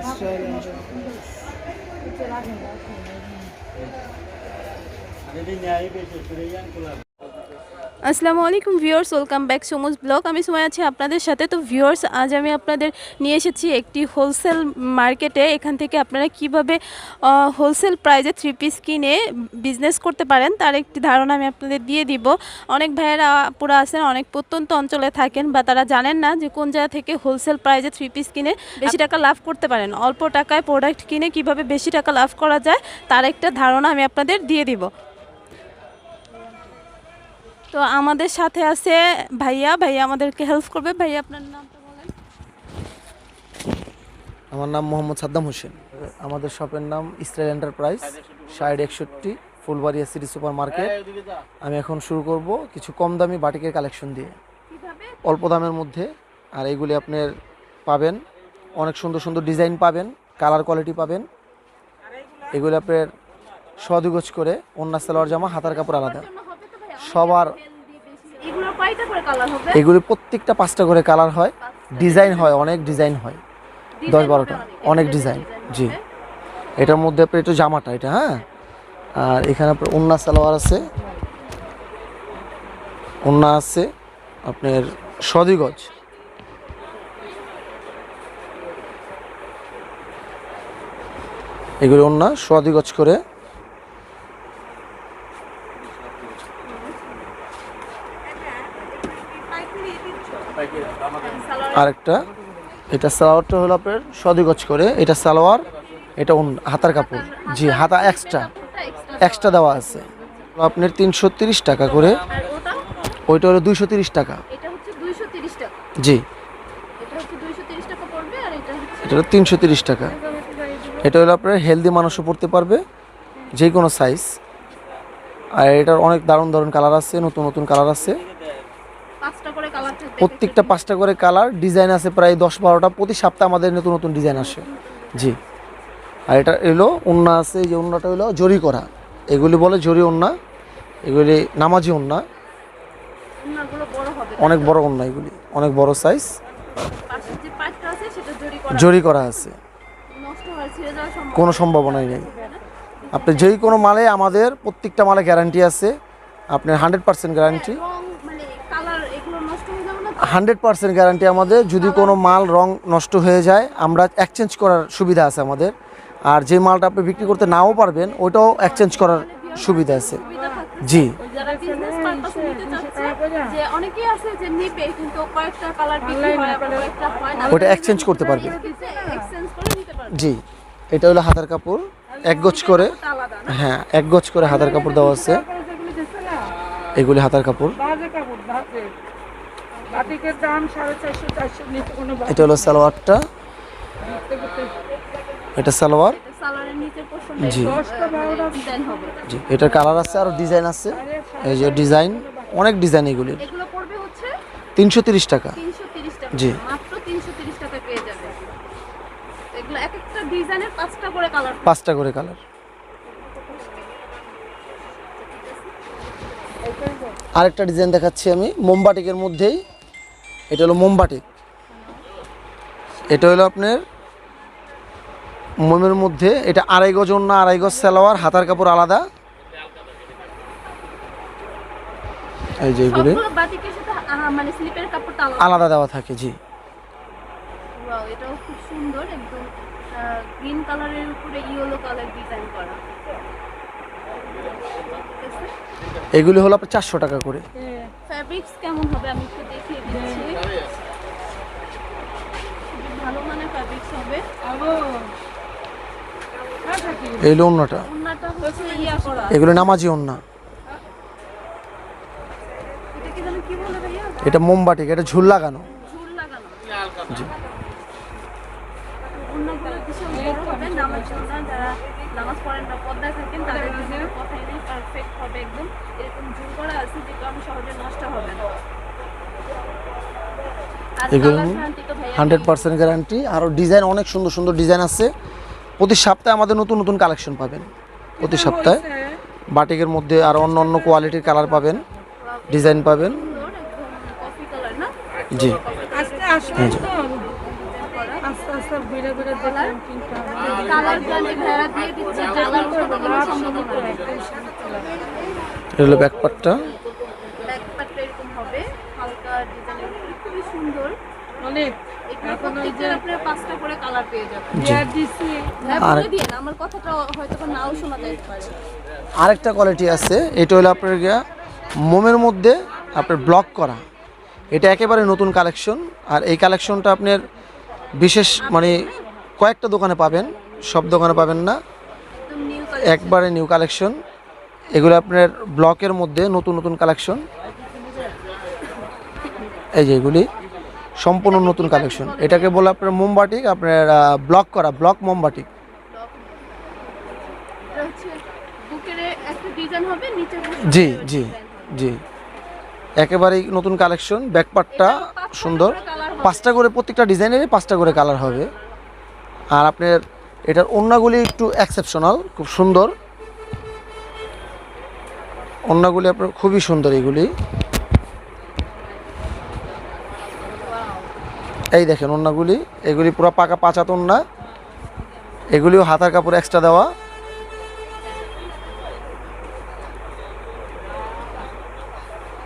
İsrail önce. Ve dünyayı beşe süreyen kulak. আসসালামু আলাইকুম viewers, welcome back সমুজ blog. আমি সময় আছি আপনাদের সাথে। তো ভিউয়ার্স, আজ আমি আপনাদের নিয়ে এসেছি একটি হোলসেল মার্কেটে। এখান থেকে আপনারা কীভাবে হোলসেল প্রাইজে থ্রি পিস কিনে বিজনেস করতে পারেন, তার একটি ধারণা আমি আপনাদের দিয়ে দিব। অনেক ভাইয়েরা পুরো আছেন, অনেক প্রত্যন্ত অঞ্চলে থাকেন, বা তারা জানেন না যে কোন জায়গা থেকে হোলসেল প্রাইজে থ্রি পিস কিনে বেশি টাকা লাভ করতে পারেন। অল্প টাকায় প্রোডাক্ট কিনে কীভাবে বেশি টাকা লাভ করা যায়, তার একটা ধারণা আমি আপনাদের দিয়ে দিব। তো আমাদের সাথে আছে ভাইয়া। ভাইয়া আমাদেরকে হেল্প করবে। ভাইয়া আপনার নামটা বলেন। আমার নাম মোহাম্মদ সাদ্দাম হোসেন। আমাদের শপের নাম ইসরায়েল এন্টারপ্রাইজ সাইড একষট্টি ফুলবাড়িয়া সিটি সুপার মার্কেট আমি এখন শুরু করব কিছু কম দামি বাটিকের কালেকশন দিয়ে। অল্প দামের মধ্যে। আর এইগুলি আপনার পাবেন। অনেক সুন্দর সুন্দর ডিজাইন পাবেন। কালার কোয়ালিটি পাবেন। এগুলি আপনার সদুগজ করে অন্য সালোয়ার জামা হাতার কাপড় আলাদা। সবার এগুলো প্রত্যেকটা পাঁচটা করে কালার হয়। ডিজাইন হয় অনেক ডিজাইন হয়। দশ বারোটা। অনেক ডিজাইন জি। এটার মধ্যে আপনার একটু জামাটা এটা হ্যাঁ? আর এখানে আপনার উন্না সালোয়ার আছে। উন্না আছে আপনার সদিগজ। এগুলো উন্না সদিগজ করে। আরেকটা। এটা সালোয়ারটা হলো আপনার সদিগজ করে। এটা সালোয়ার এটা হাতার কাপড়। জি হাতা এক্সট্রা এক্সট্রা দেওয়া আছে। আপনার তিনশো তিরিশ টাকা করে। ওইটা হলো দুইশো তিরিশ টাকা। এটা হচ্ছে 230 টাকা। জি। এটা হচ্ছে 230 টাকা পড়বে আর এটা হচ্ছে এটা হলো তিনশো তিরিশ টাকা। এটা হলো আপনার হেলদি মানুষও পড়তে পারবে যে কোনো সাইজ আর এটার অনেক দারুণ দারুণ কালার আছে নতুন নতুন কালার আছে পাঁচটা করে কালার থাকবে প্রত্যেকটা পাঁচটা করে কালার ডিজাইন আছে প্রায় দশ বারোটা। প্রতি সপ্তাহে আমাদের নতুন নতুন ডিজাইন আসে। জি। আর এটা এলো উন্না আছে এই যে উন্নাটা হলো জরি করা। এগুলি বলে জরি উন্না এগুলি নামাজি হবে। অনেক বড় উন্না এগুলি অনেক বড় সাইজ জরি করা। আছে। কোনো সম্ভাবনাই নেই। আপনি যেই কোনো মালে আমাদের প্রত্যেকটা মালে গ্যারান্টি আছে। আপনার হান্ড্রেড পার্সেন্ট গ্যারান্টি রং মানে কালার এগুলো নষ্ট হয়ে যাবে না তো? হান্ড্রেড পার্সেন্ট গ্যারান্টি আমাদের। যদি কোনো মাল রং নষ্ট হয়ে যায়, আমরা এক্সচেঞ্জ করার সুবিধা আছে আমাদের। আর যে মালটা আপনি বিক্রি করতে নাও পারবেন ওটাও এক্সচেঞ্জ করার সুবিধা আছে। জি। ওটা exchange করতে পারবে। এক্সচেঞ্জ জি। এটা হলো হাতার কাপড়। এক গজ করে। হ্যাঁ এক গজ করে হাতার কাপড় দেওয়া আছে। এগুলি হাতার কাপড়। বাটিকের দাম সাড়ে চারশো চারশো নিচে কোনো এটা হলো সালোয়ারটা। এটা সালোয়ার? জি। দশটা বারোটা। ডিজাইন হবে। জি এটার কালার আছে আর ডিজাইন আছে। এই যে ডিজাইন অনেক ডিজাইন এগুলির এগুলো তিনশো তিরিশ টাকা। জি। মাত্র 330 টাকা পেয়ে যাবে। তো এগুলো এক একটা ডিজাইনের পাঁচটা করে কালার পাঁচটা করে কালার। আরেকটা ডিজাইন দেখাচ্ছি আমি মোমবাটিকের মধ্যেই। এটা হলো মোমবাটি এটা হলো আপনার মোমের মধ্যে এটা আড়াই গজ অন্য আড়াই গজ সালোয়ার হাতার কাপড় আলাদা। এই যে এগুলি। মানে আলাদা। আলাদা দেওয়া থাকে জি। এটাও খুব সুন্দর একদম গ্রিন কালারের উপরে ইয়েলো কালার ডিজাইন করা। এগুলি হলো আপনার চারশো টাকা করে। ফ্যাব্রিক্স কেমন হবে আমি একটু দেখিয়ে দিচ্ছি। ভালো মানে ফ্যাব্রিক্স হবে। এই হলো অন্যটা ওন্নাটা হচ্ছে ইয়া করা। এগুলো নামাজি অন্যা এটা কি জানো কি বলে ভাইয়া? এটা মোমবাটিক এটা ঝুল লাগানো। ঝুল লাগানো। জি। ভীষণ বড় হবে নামাজ জন্য যারা নামাজ পড়েন না থাকেন তাদের কথাই নেই পারফেক্ট হবে একদম। এরকম করা আছে কারণে সহজে নষ্ট হবে না। হান্ড্রেড পার্সেন্ট গ্যারান্টি আরও ডিজাইন অনেক সুন্দর সুন্দর ডিজাইন আছে। প্রতি সপ্তাহে আমাদের নতুন নতুন কালেকশন পাবেন। প্রতি সপ্তাহে বাটিকের মধ্যে আর অন্য অন্য কোয়ালিটির কালার পাবেন ডিজাইন পাবেন। জি। আস্তে আস্তে ঘুরে ঘুরে দেখলাম কিন্তু কালার দিয়ে দিচ্ছে কালার করবে সম্ভব। এটা হলো ব্যাকপার্টটা এরকম হবে হালকা ডিজাইনের খুবই সুন্দর। অনেক। হ্যাঁ আরেকটা কোয়ালিটি আছে এটা হলো আপনার গিয়া মোমের মধ্যে আপনার ব্লক করা। এটা একেবারে নতুন কালেকশন আর এই কালেকশনটা আপনার বিশেষ মানে কয়েকটা দোকানে পাবেন সব দোকানে পাবেন না। একবারে নিউ কালেকশন এগুলো আপনার ব্লকের মধ্যে নতুন নতুন কালেকশন এই যে এগুলি সম্পূর্ণ নতুন কালেকশন এটাকে বলে আপনার মোমবাটিক আপনার ব্লক করা ব্লক মোমবাটিক জি জি জি। একেবারেই নতুন কালেকশন ব্যাকপার্টটা সুন্দর। পাঁচটা করে প্রত্যেকটা ডিজাইনেরই পাঁচটা করে কালার হবে। আর আপনার এটার ওড়নাগুলি একটু এক্সেপশনাল খুব সুন্দর। ওড়নাগুলি আপনার খুবই সুন্দর এগুলি। এই দেখেন ওড়নাগুলি, এগুলি পুরো পাকা পাঁচাত ওড়না। এগুলিও হাতার কাপড় এক্সট্রা দেওয়া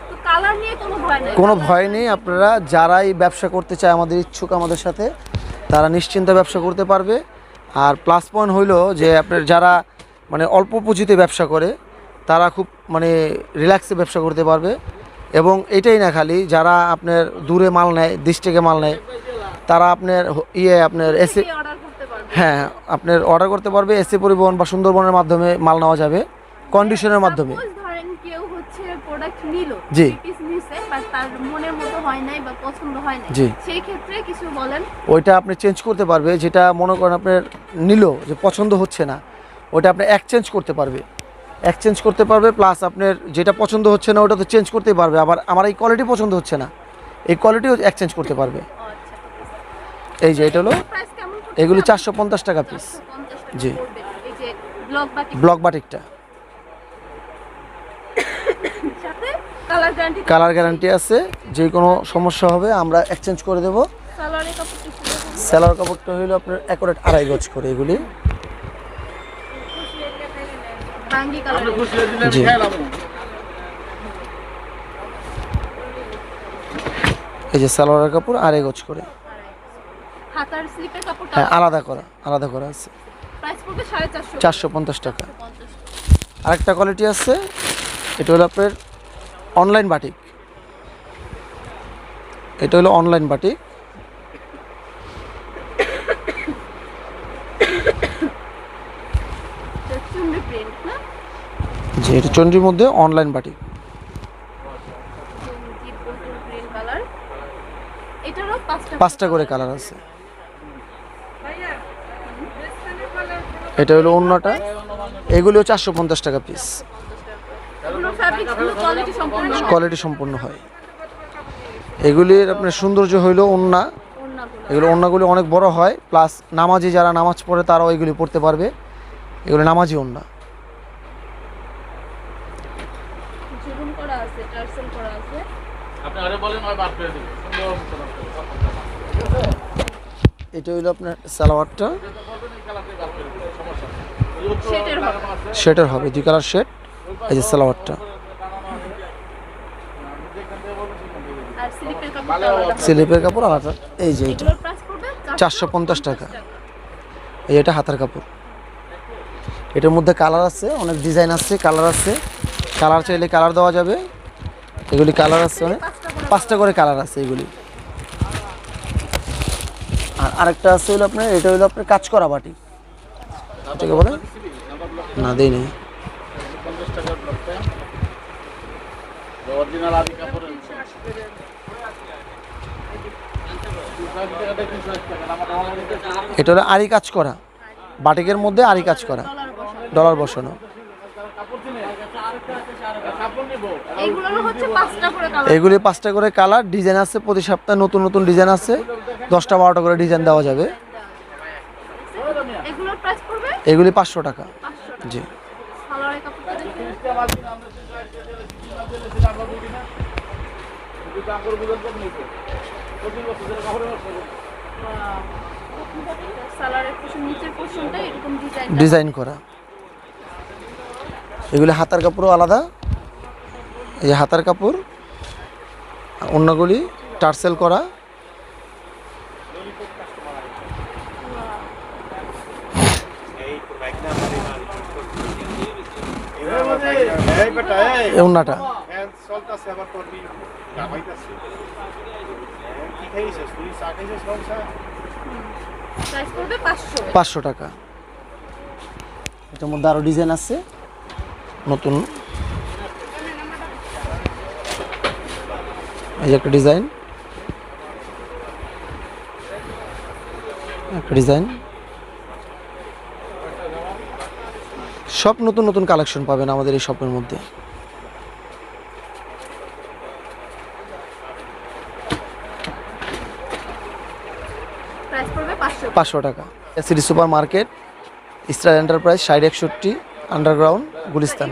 তো কালার নিয়ে কোনো ভয় নেই আপনারা যারাই ব্যবসা করতে চায় আমাদের ইচ্ছুক আমাদের সাথে তারা নিশ্চিন্তে ব্যবসা করতে পারবে। আর প্লাস পয়েন্ট হইল যে আপনার যারা মানে অল্প পুঁজিতে ব্যবসা করে তারা খুব মানে রিল্যাক্সে ব্যবসা করতে পারবে। এবং এটাই না খালি যারা আপনার দূরে মাল নেয় ডিস্ট্রিক্টে মাল নেয় তারা আপনার ইয়ে আপনার এসি হ্যাঁ আপনার অর্ডার করতে পারবে এসি পরিবহন বা সুন্দরবনের মাধ্যমে মাল নেওয়া যাবে কন্ডিশনের মাধ্যমে Suppose ধরেন কেউ হচ্ছে প্রোডাক্ট নিল। জি। পিস নিছে বাট তার মনের মতো হয় নাই বা পছন্দ হয় নাই। জি। সেই ক্ষেত্রে কিছু বলেন। ওইটা আপনি চেঞ্জ করতে পারবে যেটা মনে করেন আপনার নিল যে পছন্দ হচ্ছে না ওইটা আপনি এক্সচেঞ্জ করতে পারবে। এক্সচেঞ্জ করতে পারবে প্লাস আপনার যেটা পছন্দ হচ্ছে না ওটা তো চেঞ্জ করতেই পারবে। আবার আমার এই কোয়ালিটি পছন্দ হচ্ছে না এই কোয়ালিটিও এক্সচেঞ্জ করতে পারবে। আচ্ছা এই যে এটা হলো এগুলি চারশো পঞ্চাশ টাকা পিস জি। ব্লক বাটিকটা সাথে কালার গ্যারান্টি আছে যে কোনো সমস্যা হবে আমরা এক্সচেঞ্জ করে দেবো। সেলার কাপড়টা হলো আপনার অ্যাকোরেট আড়াই গজ করে এগুলি। জি। এই যে সালোয়ারের কাপড় আড়াই গজ করে। হাতার স্লিপের কাপড় হ্যাঁ আলাদা করা আলাদা করা আছে। প্রাইস পড়বে সাড়ে চারশো। পঞ্চাশ টাকা। আরেকটা কোয়ালিটি আছে এটা হলো আপনার অনলাইন বাটিক। এটা হলো অনলাইন বাটিক। চন্ডির মধ্যে অনলাইন বাটিক। পাঁচটা করে কালার আছে। এটা হলো অন্যটা এগুলিও চারশো পঞ্চাশ টাকা পিস। কোয়ালিটি সম্পূর্ণ হয়। এগুলির আপনার সৌন্দর্য হইল ওন্না এগুলো ওন্নাগুলি অনেক বড় হয় প্লাস নামাজি যারা নামাজ পড়ে তারাও এগুলি পড়তে পারবে। এগুলো নামাজি ওন্না। এটা হইল আপনার সালোয়ারটা। সেটের হবে। দুই কালার শেড এই যে সালোয়ারটা। স্লিপের কাপড় আলাদা। এই যে এটা চারশো পঞ্চাশ টাকা। এই এটা হাতার কাপড়। এটার মধ্যে কালার আছে, অনেক ডিজাইন আছে, কালার আছে। কালার চাইলে কালার দেওয়া যাবে। এগুলি কালার আছে অনেক। পাঁচটা করে কালার আছে এগুলি। আর আরেকটা আছে হলো আপনার, এটা হলো আপনার কাজ করা বাটি। এটাকে বলে? না, দেই নেই। অরিজিনাল আদি কাপড়ের এটা হলো আরি কাজ করা। বাটিকের মধ্যে আরি কাজ করা। ডলার বসানো। এইগুলোর পাঁচটা করে কালার এগুলি পাঁচটা করে কালার ডিজাইন আছে প্রতি সপ্তাহে নতুন নতুন ডিজাইন আছে। দশটা বারোটা করে ডিজাইন দেওয়া যাবে। এগুলি পাঁচশো টাকা। জি সালোয়ারের কাপড়টা দেখুন সালোয়ারের পোর্শন নিচের পোর্শনটা এরকম ডিজাইন ডিজাইন করা। এগুলি হাতার কাপড়ও আলাদা। এই হাতার কাপড় অন্যগুলি টার্সেল করা। পাঁচশো। পাঁচশো টাকা। এটার মধ্যে আরও ডিজাইন আছে। নতুন। এই একটা ডিজাইন একটা ডিজাইন সব নতুন নতুন কালেকশন পাবেন আমাদের এই শপের মধ্যে। পাঁচশো টাকা। City supermarket star enterprise ষাট একষট্টি আন্ডারগ্রাউন্ড গুলিস্তান।